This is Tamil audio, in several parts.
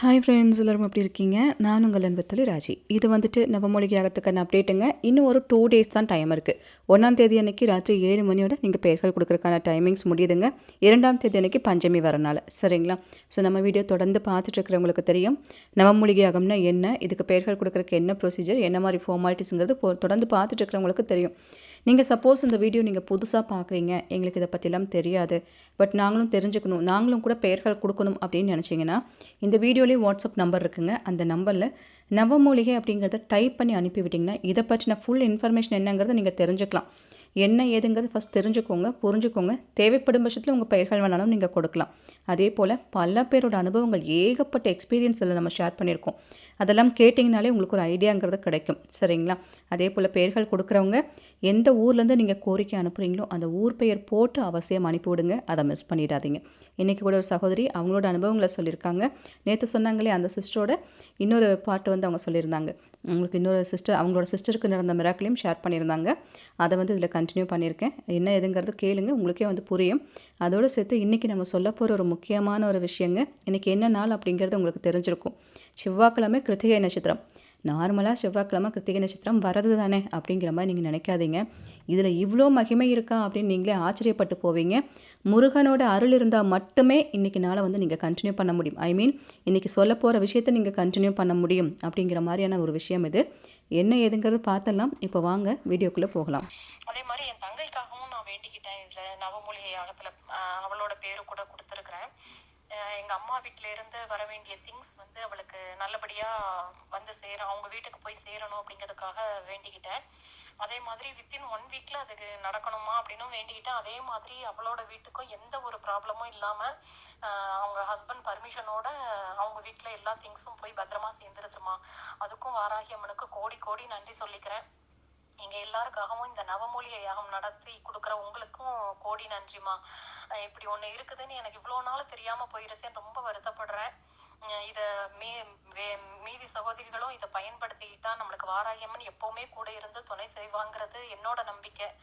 ஹாய் ஃப்ரெண்ட்ஸ் எல்லோரும் எப்படி இருக்கீங்க? நான் உங்கள் அன்பத்தொழி ராஜி. இது வந்துட்டு நவமொழிகை ஆகத்துக்கான அப்டேட்டுங்க இன்னும் ஒரு டூ டேஸ் தான் டைம் இருக்குது ஒன்றாம் தேதி அன்னைக்கு ராத்திரி ஏழு மணியோட நீங்கள் பெயர்கள் கொடுக்குறக்கான டைமிங்ஸ் முடியுதுங்க. இரண்டாம் தேதி அன்னைக்கு பஞ்சமி வரனால. சரிங்களா? ஸோ நம்ம வீடியோ தொடர்ந்து பார்த்துட்டு இருக்கிறவங்களுக்கு தெரியும். நவமொழிகை ஆகம்னா என்ன? இதுக்கு பெயர்கள் கொடுக்குறக்கு என்ன ப்ரொசீஜர் என்ன மாதிரி ஃபார்மாலிட்டிஸுங்கிறது தொடர்ந்து பார்த்துட்டு இருக்கிறவங்களுக்கு தெரியும். நீங்கள் சப்போஸ் இந்த வீடியோ நீங்கள் புதுசாக பார்க்குறீங்க. எங்களுக்கு இதை பற்றிலாம் தெரியாது. பட் நாங்களும் தெரிஞ்சுக்கணும். நாங்களும் கூட பெயர்கள் கொடுக்கணும் அப்படின்னு நினச்சிங்கன்னா இந்த வீடியோலேயே வாட்ஸ்அப் நம்பர் இருக்குங்க. அந்த நம்பரில் நவமூலிகை அப்படிங்கிறத டைப் பண்ணி அனுப்பி விட்டிங்கன்னா இதை பற்றின ஃபுல் இன்ஃபர்மேஷன் என்னங்கிறத நீங்கள் தெரிஞ்சுக்கலாம். என்ன ஏதுங்கிறது ஃபஸ்ட் தெரிஞ்சுக்கோங்க புரிஞ்சுக்கோங்க. தேவைப்படும் பட்சத்தில் உங்கள் பெயர்கள் வேணாலும் நீங்கள் கொடுக்கலாம். அதே போல் பல பேரோட அனுபவங்கள் ஏகப்பட்ட எக்ஸ்பீரியன்ஸ் இதில் நம்ம ஷேர் பண்ணியிருக்கோம். அதெல்லாம் கேட்டிங்கனாலே உங்களுக்கு ஒரு ஐடியாங்கிறது கிடைக்கும். சரிங்களா? அதே போல் பெயர்கள் கொடுக்குறவங்க எந்த ஊர்லேருந்து நீங்கள் கோரிக்கை அனுப்புகிறீங்களோ அந்த ஊர் பெயர் போட்டு அவசியம் அனுப்பிவிடுங்க அதை மிஸ் பண்ணிடாதீங்க. இன்றைக்கி கூட ஒரு சகோதரி அவங்களோட அனுபவங்களை சொல்லியிருக்காங்க. நேற்று சொன்னாங்களே அந்த சிஸ்டரோட இன்னொரு பாட்டு வந்து அவங்க சொல்லியிருந்தாங்க. உங்களுக்கு இன்னொரு சிஸ்டர் அவங்களோட சிஸ்டருக்கு நடந்த மிராக்களையும் ஷேர் பண்ணியிருந்தாங்க. அதை வந்து இதில் கண்டினியூ பண்ணியிருக்கேன். என்ன எதுங்கிறது கேளுங்க உங்களுக்கே வந்து புரியும். அதோடு சேர்த்து இன்றைக்கி நம்ம சொல்ல போகிற ஒரு முக்கியமான ஒரு விஷயங்க இன்றைக்கி என்ன நாள் அப்படிங்கிறது உங்களுக்கு தெரிஞ்சிருக்கும். செவ்வாய்க்கிழமை கிருத்திகை நட்சத்திரம். நார்மலாக செவ்வாய்க்கிழமை கிருத்திகை நட்சத்திரம் வரது தானே அப்படிங்கிற மாதிரி நீங்கள் நினைக்காதீங்க. இதில் இவ்வளோ மகிமை இருக்கா அப்படின்னு நீங்களே ஆச்சரியப்பட்டு போவீங்க. முருகனோட அருள் இருந்தால் மட்டுமே இன்றைக்கி நாளை வந்து நீங்கள் கண்டினியூ பண்ண முடியும். ஐ மீன் இன்றைக்கி சொல்ல போகிற விஷயத்தை நீங்கள் கண்டினியூ பண்ண முடியும் அப்படிங்கிற மாதிரியான ஒரு விஷயம் இது. என்ன ஏதுங்கிறது பார்த்தலாம். இப்போ வாங்க வீடியோக்குள்ளே போகலாம். அதே மாதிரி என் தங்கைக்காகவும் நான் வேண்டிக்கிட்டேன். இதில் நவமொழி யாகத்துல அவளோட பேரு கூட கொடுத்துருக்குறேன். எங்க அம்மா வீட்டிலேருந்து இருந்து வர வேண்டிய திங்ஸ் வந்து அவளுக்கு நல்லபடியா வந்து சேரும் அவங்க வீட்டுக்கு போய் சேரணும் அப்படிங்கிறதுக்காக வேண்டிக்கிட்டேன். அதே மாதிரி வித்தின் ஒன் வீக்ல அதுக்கு நடக்கணுமா அப்படின்னும் வேண்டிக்கிட்டேன். அதே மாதிரி அவளோட வீட்டுக்கும் எந்த ஒரு ப்ராப்ளமும் இல்லாம அவங்க ஹஸ்பண்ட் பர்மிஷனோட அவங்க வீட்டில் எல்லா திங்ஸும் போய் பத்திரமா சேர்ந்துருச்சுமா. அதுக்கும் வாராகி அம்மனுக்கு கோடி கோடி நன்றி சொல்லிக்கிறேன். எங்க எல்லாருக்காகவும் இந்த நவமூலிகை யாகம் நடத்தி கொடுக்குற உங்களுக்கும் கோடி நன்றிமா இப்படி ஒண்ணு இருக்குதுன்னு எனக்கு இவ்வளவு நாள் தெரியாம போயிருச்சேன்னு ரொம்ப வருத்தப்படுறேன். இதை இத மீ வே- மீதி சகோதரிகளும் இதை பயன்படுத்திக்கிட்டா நம்மளுக்கு வாராயம்மன் எப்பவுமே கூட இருந்து துணை செய்வாங்கிறது என்னோட நம்பிக்கை.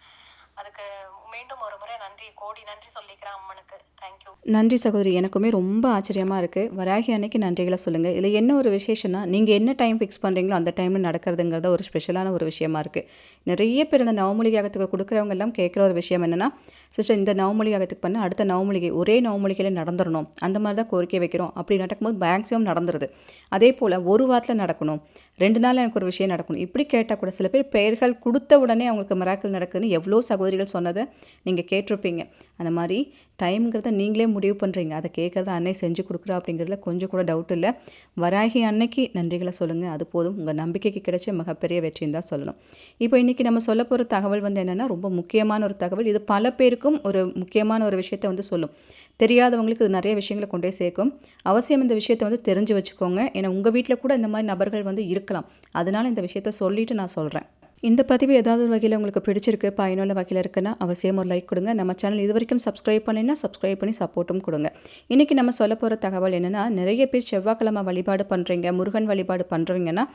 அதுக்கு மீண்டும் ஒரு முறை நன்றி கோடி நன்றி சொல்லிக்கிறேன் அம்மனுக்கு. தேங்க்யூ நன்றி சகோதரி எனக்குமே ரொம்ப ஆச்சரியமாக இருக்குது வராகி அன்னைக்கு நன்றிகளை சொல்லுங்கள் இதில் என்ன ஒரு விசேஷம்னா நீங்கள் என்ன டைம் ஃபிக்ஸ் பண்ணுறீங்களோ அந்த டைமில் நடக்கிறதுங்கிறத ஒரு ஸ்பெஷலான ஒரு விஷயமா இருக்குது நிறைய பேர் இந்த நவமூலிகை கொடுக்குறவங்க எல்லாம் கேட்குற ஒரு விஷயம் என்னென்னா சிஸ்டர் இந்த நவமூலிகை பண்ண அடுத்த நவமூலிகை ஒரே நவமூலிகையில் நடந்துடணும் அந்த மாதிரி தான் கோரிக்கை வைக்கிறோம். அப்படி நடக்கும்போது மேக்ஸிமம் நடந்துருது. அதே போல் ஒரு வாரத்தில் நடக்கணும். ரெண்டு நாள் எனக்கு ஒரு விஷயம் நடக்கணும். இப்படி கேட்டால் கூட சில பேர் பெயர்கள் கொடுத்த உடனே அவங்களுக்கு மிராக்கள் நடக்குதுன்னு எவ்வளோ சகோதரி சகோதரிகள் சொன்னதை நீங்கள் கேட்டிருப்பீங்க. அந்த மாதிரி டைம்ங்கிறத நீங்களே முடிவு பண்ணுறீங்க அதை கேட்குறத அன்னை செஞ்சு கொடுக்குறா அப்படிங்கிறதுல கொஞ்சம் கூட டவுட் இல்லை. வராகி அன்னைக்கு நன்றிகளை சொல்லுங்கள் அது போதும். உங்கள் நம்பிக்கைக்கு கிடைச்ச மிகப்பெரிய வெற்றின்னு தான் சொல்லணும். இப்போ இன்றைக்கி நம்ம சொல்ல போகிற தகவல் வந்து என்னென்னா ரொம்ப முக்கியமான ஒரு தகவல். இது பல பேருக்கும் ஒரு முக்கியமான ஒரு விஷயத்தை வந்து சொல்லும். தெரியாதவங்களுக்கு இது நிறைய விஷயங்களை கொண்டே சேர்க்கும். அவசியம் இந்த விஷயத்தை வந்து தெரிஞ்சு வச்சுக்கோங்க. ஏன்னா உங்கள் வீட்டில் கூட இந்த மாதிரி நபர்கள் வந்து இருக்கலாம். அதனால இந்த விஷயத்த சொல்லிட்டு நான் சொல்கிறேன் இந்த பதிவு ஏதாவது ஒரு வகையில் உங்களுக்கு பிடிச்சிருக்கு பயனுள்ள வகையில் இருக்குன்னா அவசியம் ஒரு லைக் கொடுங்க. நம்ம சேனல் இது வரைக்கும் சப்ஸ்கிரைப் பண்ணினா சப்ஸ்கிரைப் பண்ணி சப்போர்ட்டும் கொடுங்க. இன்றைக்கி நம்ம சொல்ல போகிற தகவல் என்னென்னா நிறைய பேர் செவ்வாய்க்கிழமை வழிபாடு பண்ணுறீங்க முருகன் வழிபாடு பண்ணுறீங்கன்னா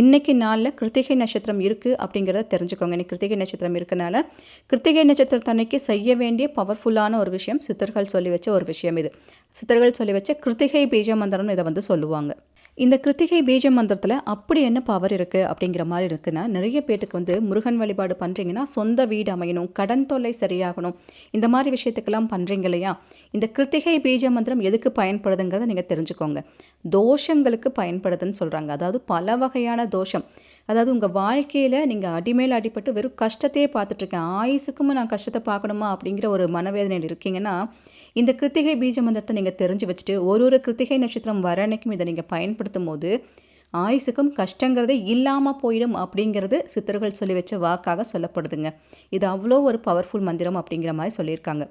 இன்றைக்கி நாளில் கிருத்திகை நட்சத்திரம் இருக்குது அப்படிங்கிறத தெரிஞ்சுக்கோங்க. இன்னைக்கு கிருத்திகை நட்சத்திரம் இருக்கனால கிருத்திகை நட்சத்திரத்தன்னைக்கு செய்ய வேண்டிய பவர்ஃபுல்லான ஒரு விஷயம் சித்தர்கள் சொல்லி வச்ச ஒரு விஷயம் இது. சித்தர்கள் சொல்லி வச்ச கிருத்திகை பீஜ மந்திரம்னு இதை வந்து சொல்லுவாங்க. இந்த கிருத்திகை பீஜ மந்திரத்தில் அப்படி என்ன பவர் இருக்குது அப்படிங்கிற மாதிரி இருக்குன்னா நிறைய பேருக்கு வந்து முருகன் வழிபாடு பண்ணுறீங்கன்னா சொந்த வீடு அமையணும் கடன் தொல்லை சரியாகணும் இந்த மாதிரி விஷயத்துக்கெல்லாம் பண்ணுறீங்க இல்லையா? இந்த கிருத்திகை பீஜ மந்திரம் எதுக்கு பயன்படுதுங்கிறத நீங்கள் தெரிஞ்சுக்கோங்க. தோஷங்களுக்கு பயன்படுதுன்னு சொல்கிறாங்க அதாவது பல வகையான தோஷம். அதாவது உங்கள் வாழ்க்கையில் நீங்கள் அடிமேல் அடிபட்டு வெறும் கஷ்டத்தையே பார்த்துட்ருக்கேன் ஆயுசுக்கும் நான் கஷ்டத்தை பார்க்கணுமா அப்படிங்கிற ஒரு மனவேதனையில் இருக்கீங்கன்னா இந்த கிருத்திகை பீஜ மந்திரத்தை நீங்கள் தெரிஞ்சு வச்சுட்டு ஒரு ஒரு கிருத்திகை நட்சத்திரம் வர அன்னைக்கும் இதை நீங்கள் பயன்படுத்தும் போது ஆயுசுக்கும் கஷ்டங்கிறதே இல்லாமல் போயிடும் அப்படிங்கிறது சித்தர்கள் சொல்லி வச்ச வாக்காக சொல்லப்படுதுங்க. இது அவ்வளோ ஒரு பவர்ஃபுல் மந்திரம் அப்படிங்கிற மாதிரி சொல்லியிருக்காங்க.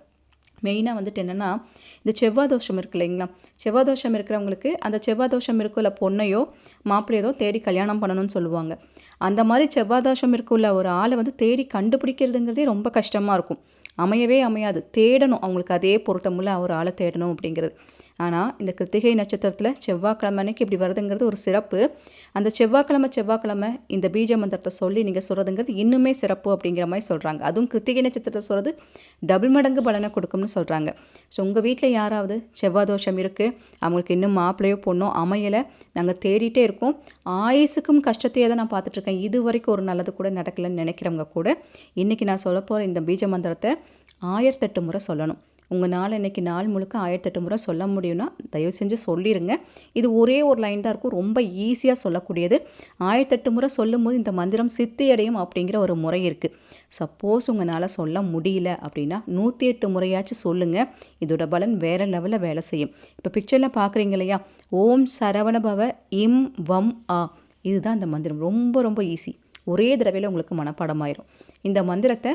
மெயினாக வந்துட்டு என்னென்னா இந்த செவ்வாய் தோஷம் இருக்கு இல்லைங்களா? செவ்வாய் தோஷம் இருக்கிறவங்களுக்கு அந்த செவ்வாய் தோஷம் இருக்குள்ள பொண்ணையோ மாப்பிள்ளையதோ தேடி கல்யாணம் பண்ணணும்னு சொல்லுவாங்க. அந்த மாதிரி செவ்வாய் தோஷம் இருக்குள்ள ஒரு ஆளை வந்து தேடி கண்டுபிடிக்கிறதுங்கிறதே ரொம்ப கஷ்டமாக இருக்கும். அமையவே அமையாது. தேடணும். அவங்களுக்கு அதே பொருத்தமுள்ள ஒரு ஆளை தேடணும் அப்படிங்கிறது. ஆனால் இந்த கிருத்திகை நட்சத்திரத்தில் செவ்வாய்க்கிழமை அன்னைக்கு இப்படி வருதுங்கிறது ஒரு சிறப்பு. அந்த செவ்வாய்க்கிழமை செவ்வாய்க்கிழமை இந்த பீஜ மந்திரத்தை சொல்லி நீங்கள் சொல்கிறதுங்கிறது இன்னுமே சிறப்பு அப்படிங்கிற மாதிரி சொல்கிறாங்க அதுவும் கிருத்திகை நட்சத்திரத்தை சொல்கிறது டபுள் மடங்கு பலனை கொடுக்கும்னு சொல்கிறாங்க ஸோ உங்கள் வீட்டில் யாராவது செவ்வாய் தோஷம் இருக்குது அவங்களுக்கு இன்னும் மாப்பிள்ளையோ பொண்ணோ அமையலை நாங்கள் தேடிட்டே இருக்கோம் ஆயுசுக்கும் கஷ்டத்தையே தான் நான் பார்த்துட்ருக்கேன் இது வரைக்கும் ஒரு நல்லது கூட நடக்கலைன்னு நினைக்கிறவங்க கூட இன்றைக்கி நான் சொல்ல போகிற இந்த பீஜ மந்திரத்தை ஆயிரத்தெட்டு முறை சொல்லணும். உங்கள் நாள் இன்றைக்கி நாள் முழுக்க ஆயிரத்தெட்டு முறை சொல்ல முடியும்னா தயவு செஞ்சு சொல்லிடுங்க இது ஒரே ஒரு லைன் தான் இருக்கும். ரொம்ப ஈஸியாக சொல்லக்கூடியது. ஆயிரத்தெட்டு முறை சொல்லும்போது இந்த மந்திரம் சித்தியடையும் அப்படிங்கிற ஒரு முறை இருக்குது சப்போஸ் உங்களால் சொல்ல முடியல அப்படின்னா நூற்றி எட்டு முறையாச்சும் சொல்லுங்கள் இதோட பலன் வேறு லெவலில் வேலை செய்யும். இப்போ பிக்சரில் பார்க்குறீங்க இல்லையா? ஓம் சரவணபவ இம் வம் ஆ. இதுதான் இந்த மந்திரம். ரொம்ப ரொம்ப ஈஸி ஒரே தடவையில் உங்களுக்கு மனப்பாடமாயிரும் இந்த மந்திரத்தை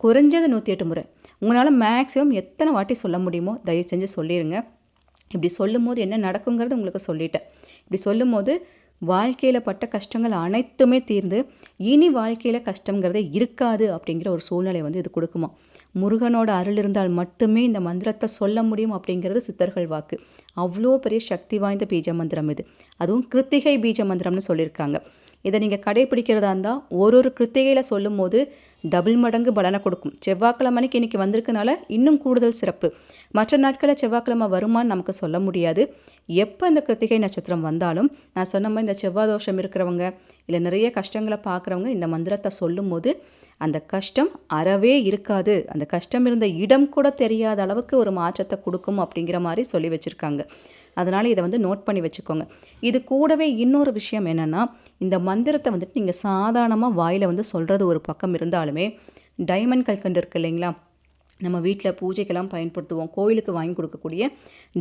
குறைஞ்சது நூற்றி எட்டு முறை. உங்களால் மேக்ஸிமம் எத்தனை வாட்டி சொல்ல முடியுமோ தயவு செஞ்சு சொல்லிடுங்க இப்படி சொல்லும்போது என்ன நடக்குங்கிறது உங்களுக்கு சொல்லிட்டேன். இப்படி சொல்லும்போது வாழ்க்கையில் பட்ட கஷ்டங்கள் அனைத்துமே தீர்ந்து இனி வாழ்க்கையில் கஷ்டங்கிறதே இருக்காது அப்படிங்கிற ஒரு சூழ்நிலை வந்து இது கொடுக்குமா? முருகனோட அருள் இருந்தால் மட்டுமே இந்த மந்திரத்தை சொல்ல முடியும் அப்படிங்கிறது சித்தர்கள் வாக்கு. அவ்வளோ பெரிய சக்தி வாய்ந்த பீஜ மந்திரம் இது. அதுவும் கிருத்திகை பீஜ மந்திரம்னு சொல்லியிருக்காங்க. இதை நீங்கள் கடைப்பிடிக்கிறதா இருந்தால் ஒரு ஒரு கிருத்திகையில் சொல்லும் போது டபுள் மடங்கு பலனை கொடுக்கும். செவ்வாய்க்கிழமைக்கு இன்றைக்கி வந்திருக்கனால இன்னும் கூடுதல் சிறப்பு. மற்ற நாட்களில் செவ்வாய்க்கிழமை வருமான்னு நமக்கு சொல்ல முடியாது. எப்போ இந்த கிருத்திகை நட்சத்திரம் வந்தாலும் நான் சொன்ன மாதிரி இந்த செவ்வாய் தோஷம் இருக்கிறவங்க இல்லை நிறைய கஷ்டங்களை பார்க்குறவங்க இந்த மந்திரத்தை சொல்லும் போது அந்த கஷ்டம் அறவே இருக்காது. அந்த கஷ்டம் இருந்த இடம் கூட தெரியாத அளவுக்கு ஒரு மாற்றத்தை கொடுக்கும் அப்படிங்கிற மாதிரி சொல்லி வச்சுருக்காங்க. அதனால் இதை வந்து நோட் பண்ணி வச்சுக்கோங்க. இது கூடவே இன்னொரு விஷயம் என்னென்னா இந்த மந்திரத்தை வந்துட்டு நீங்கள் சாதாரணமாக வாயில் வந்து சொல்கிறது ஒரு பக்கம் இருந்தாலுமே டைமண்ட் கல்கண்டு இருக்கு இல்லைங்களா? நம்ம வீட்டில் பூஜைக்கெல்லாம் பயன்படுத்துவோம். கோயிலுக்கு வாங்கி கொடுக்கக்கூடிய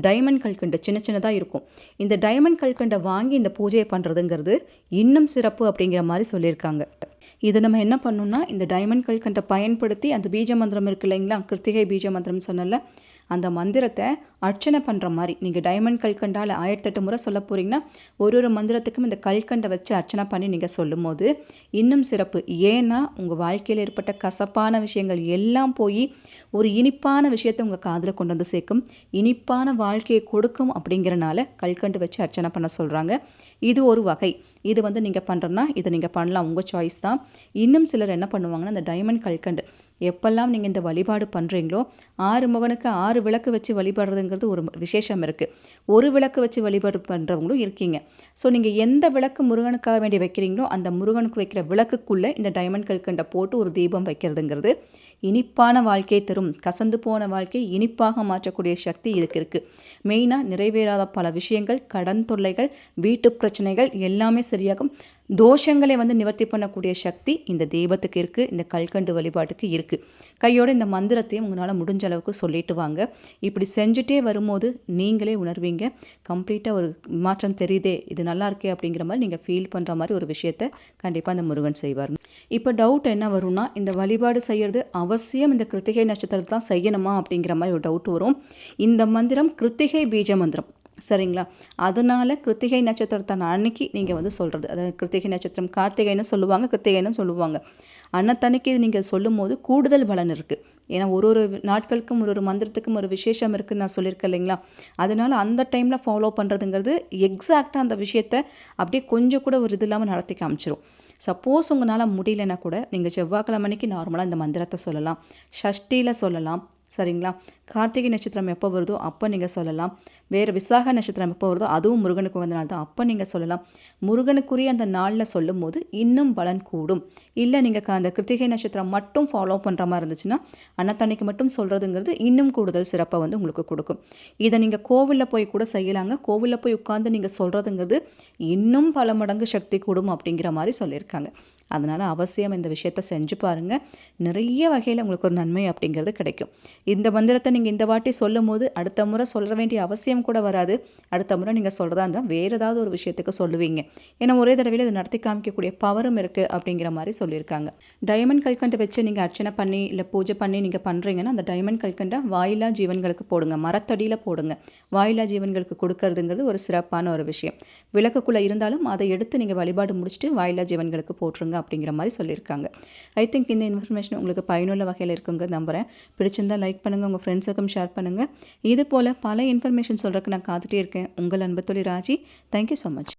டைமண்ட் கல்கண்டு சின்ன சின்னதாக இருக்கும். இந்த டைமண்ட் கல்கண்டை வாங்கி இந்த பூஜையை பண்ணுறதுங்கிறது இன்னும் சிறப்பு அப்படிங்கிற மாதிரி சொல்லியிருக்காங்க. இதை நம்ம என்ன பண்ணணும்னா இந்த டைமண்ட் கல்கண்டை பயன்படுத்தி அந்த பீஜ மந்திரம் இருக்கு இல்லைங்களா? கிருத்திகை பீஜ மந்திரம் சொன்னல அந்த மந்திரத்தை அர்ச்சனை பண்ணுற மாதிரி. நீங்கள் டைமண்ட் கல்கண்டால் ஆயிரத்தெட்டு முறை சொல்ல போகிறீங்கன்னா ஒரு ஒரு மந்திரத்துக்கும் இந்த கல்கண்டை வச்சு அர்ச்சனை பண்ணி நீங்கள் சொல்லும்போது இன்னும் சிறப்பு. ஏன்னா உங்கள் வாழ்க்கையில் ஏற்பட்ட கசப்பான விஷயங்கள் எல்லாம் போய் ஒரு இனிப்பான விஷயத்தை உங்கள் காதில் கொண்டு வந்து சேர்க்கும். இனிப்பான வாழ்க்கையை கொடுக்கும் அப்படிங்கிறனால கல்கண்டு வச்சு அர்ச்சனை பண்ண சொல்கிறாங்க இது ஒரு வகை. இது வந்து நீங்கள் பண்ணுறோன்னா இதை நீங்கள் பண்ணலாம். உங்கள் சாய்ஸ் தான். இன்னும் சிலர் என்ன பண்ணுவாங்கன்னா இந்த டைமண்ட் கல்கண்டு. எப்பெல்லாம் நீங்கள் இந்த வழிபாடு பண்ணுறீங்களோ ஆறு முகனுக்கு ஆறு விளக்கு வச்சு வழிபடுறதுங்கிறது ஒரு விசேஷம் இருக்குது ஒரு விளக்கு வச்சு வழிபாடு பண்ணுறவங்களும் இருக்கீங்க. ஸோ நீங்கள் எந்த விளக்கு முருகனுக்காக வேண்டி வைக்கிறீங்களோ அந்த முருகனுக்கு வைக்கிற விளக்குக்குள்ளே இந்த டைமண்ட் கல்கண்டை போட்டு ஒரு தீபம் வைக்கிறதுங்கிறது இனிப்பான வாழ்க்கையை தரும். கசந்து போன வாழ்க்கையை இனிப்பாக மாற்றக்கூடிய சக்தி இதுக்கு இருக்குது மெயினாக நிறைவேறாத பல விஷயங்கள் கடன் தொல்லைகள் வீட்டு பிரச்சனைகள் எல்லாமே சரியாகும். தோஷங்களை வந்து நிவர்த்தி பண்ணக்கூடிய சக்தி இந்த தெய்வத்துக்கு இருக்குது இந்த கல்கண்டு வழிபாட்டுக்கு இருக்குது கையோட இந்த மந்திரத்தையும் உங்களால் முடிஞ்ச அளவுக்கு சொல்லிட்டு வாங்க. இப்படி செஞ்சுட்டே வரும்போது நீங்களே உணர்வீங்க. கம்ப்ளீட்டாக ஒரு மாற்றம் தெரியுதே இது நல்லா இருக்கே அப்படிங்கிற மாதிரி நீங்கள் ஃபீல் பண்ணுற மாதிரி ஒரு விஷயத்த கண்டிப்பாக அந்த முருகன் செய்வார். இப்போ டவுட் என்ன வரும்னா இந்த வழிபாடு செய்கிறது அவசியம் இந்த கிருத்திகை நட்சத்திரத்தை தான் செய்யணுமா அப்படிங்கிற மாதிரி ஒரு டவுட் வரும். இந்த மந்திரம் கிருத்திகை பீஜ மந்திரம். சரிங்களா? அதனால் கிருத்திகை நட்சத்திரத்தை அன்னைக்கு நீங்கள் வந்து சொல்கிறது அதாவது கிருத்திகை நட்சத்திரம் கார்த்திகைன்னு சொல்லுவாங்க கிருத்திகைன்னு சொல்லுவாங்க. அன்னத்தன்னைக்கு இது நீங்கள் சொல்லும் போது கூடுதல் பலன் இருக்குது ஏன்னா ஒரு ஒரு நாட்களுக்கும் ஒரு ஒரு மந்திரத்துக்கும் ஒரு விசேஷம் இருக்குதுன்னு நான் சொல்லியிருக்கேன் இல்லைங்களா? அதனால் அந்த டைமில் ஃபாலோ பண்ணுறதுங்கிறது எக்ஸாக்டாக அந்த விஷயத்தை அப்படியே கொஞ்சம் கூட ஒரு இது இல்லாமல் நடத்தி காமிச்சிரும். சப்போஸ் உங்களால் முடியலன்னா கூட நீங்கள் செவ்வாய்க்கிழமைக்கு நார்மலாக இந்த மந்திரத்தை சொல்லலாம். ஷஷ்டியில் சொல்லலாம். சரிங்களா? கார்த்திகை நட்சத்திரம் எப்போ வருதோ அப்போ நீங்கள் சொல்லலாம். வேறு விசாக நட்சத்திரம் எப்போ வருதோ அதுவும் முருகனுக்கு வந்த நாள் தான். அப்போ நீங்கள் சொல்லலாம். முருகனுக்குரிய அந்த நாளில் சொல்லும் போது இன்னும் பலன் கூடும். இல்லை நீங்கள் அந்த கிருத்திகை நட்சத்திரம் மட்டும் ஃபாலோ பண்ணுற மாதிரி இருந்துச்சுன்னா அன்னத்தன்னைக்கு மட்டும் சொல்கிறதுங்கிறது இன்னும் கூடுதல் சிறப்பை வந்து உங்களுக்கு கொடுக்கும். இதை நீங்கள் கோவிலில் போய் கூட செய்யலாங்க. கோவிலில் போய் உட்காந்து நீங்கள் சொல்கிறதுங்கிறது இன்னும் பல மடங்கு சக்தி கூடும் அப்படிங்கிற மாதிரி சொல்லியிருக்காங்க. அதனால் அவசியம் இந்த விஷயத்த செஞ்சு பாருங்கள் நிறைய வகையில் உங்களுக்கு ஒரு நன்மை அப்படிங்கிறது கிடைக்கும். இந்த மந்திரத்தை நீங்கள் இந்த வாட்டி சொல்லும் போது அடுத்த முறை சொல்ல வேண்டிய அவசியம் கூட வராது. அடுத்த முறை நீங்கள் சொல்கிறதா இருந்தால் வேறு ஏதாவது ஒரு விஷயத்துக்கு சொல்லுவீங்க. ஏன்னா ஒரே தடவையில் இதை நடத்தி காமிக்கக்கூடிய பவரும் இருக்குது அப்படிங்கிற மாதிரி சொல்லியிருக்காங்க. டைமண்ட் கல்கண்டை வச்சு நீங்கள் அர்ச்சனை பண்ணி இல்லை பூஜை பண்ணி நீங்கள் பண்ணுறீங்கன்னா அந்த டைமண்ட் கல்கண்டை வாயிலா ஜீவன்களுக்கு போடுங்க. மரத்தடியில் போடுங்க. வாயிலா ஜீவன்களுக்கு கொடுக்கறதுங்கிறது ஒரு சிறப்பான ஒரு விஷயம். விளக்குக்குள்ளே இருந்தாலும் அதை எடுத்து நீங்கள் வழிபாடு முடிச்சுட்டு வாயிலா ஜீவன்களுக்கு போட்டுருங்க. அப்படிங்கிற மாதிரி சொல்லியிருக்காங்க. ஐ திங்க் இந்த இன்ஃபர்மேஷன் உங்களுக்கு பயனுள்ள வகையில் இருக்குங்க நம்புகிறேன் பிடிச்சிருந்தா லைக் பண்ணுங்கள் உங்கள் ஃப்ரெண்ட்ஸுக்கும் ஷேர் பண்ணுங்கள் இது போல் பல இன்ஃபர்மேஷன் சொல்கிறதுக்கு நான் காத்துட்டே இருக்கேன். உங்கள் அன்பு தொழில் ராஜி. Thank you so much